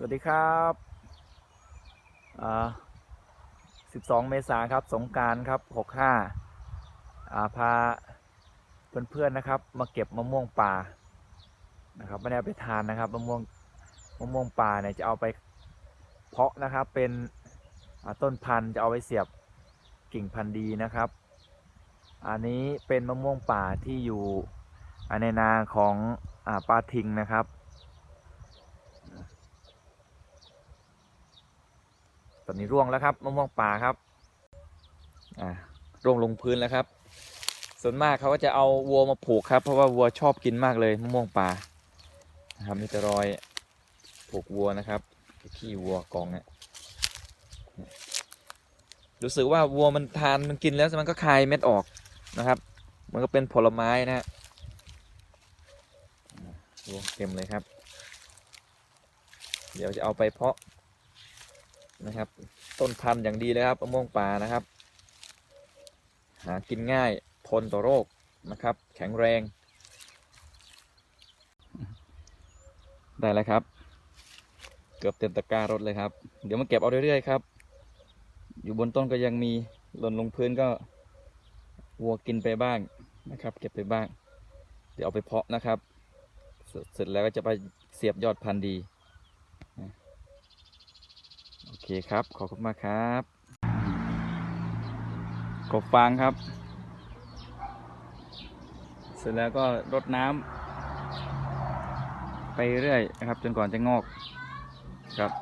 สวัสดีครับอ่า12 เมษายนครับ สงการครับ 65อ่าพาเพื่อนๆนะครับ มาเก็บมะม่วงป่า นะครับไม่ได้เอาไปทานนะครับมะม่วงมะม่วงป่าเนี่ยจะเอาไปเพาะนะครับ เป็นอ่าต้นพันธุ์จะเอาไว้เสียบกิ่งพันธุ์ดีนะครับ อันนี้เป็นมะม่วงป่าที่อยู่อ่าในนาของอ่าป้าทิงนะครับ ตอนนี้ร่วงแล้วครับมะม่วงป่าครับอ่าร่วงลงพื้นแล้วครับ ส่วนมากเขาก็จะเอาวัวมาผูกครับ เพราะว่าวัวชอบกินมากเลยมะม่วงป่านะครับมีแต่รอยผูกวัวนะครับขี้วัวกองเนี่ยรู้สึกว่าวัวมันทานมันกินแล้วมันก็คายเม็ดออกนะครับ มันก็เป็นผลไม้นะฮะรวงเต็มเลยครับ เดี๋ยวจะเอาไปเพาะ นะครับ ต้นพันธุ์อย่างดีเลยครับมะม่วงป่านะครับ หากินง่ายทนต่อโรคนะครับ แข็งแรง ได้แล้วครับ เกือบเต็มตะกร้ารถเลยครับ เดี๋ยวมาเก็บเอาเรื่อยๆครับ อยู่บนต้นก็ยังมีหล่นลงพื้นก็วัวกินไปบ้างนะครับ เก็บไปบ้าง เดี๋ยวเอาไปเพาะนะครับ เสร็จแล้วก็จะไปเสียบยอดพันธุ์ดี เคครับ ขอบคุณมากครับ กบฟางครับ เสร็จแล้วก็รดน้ำไปเรื่อยนะครับ จนก่อนจะงอกครับ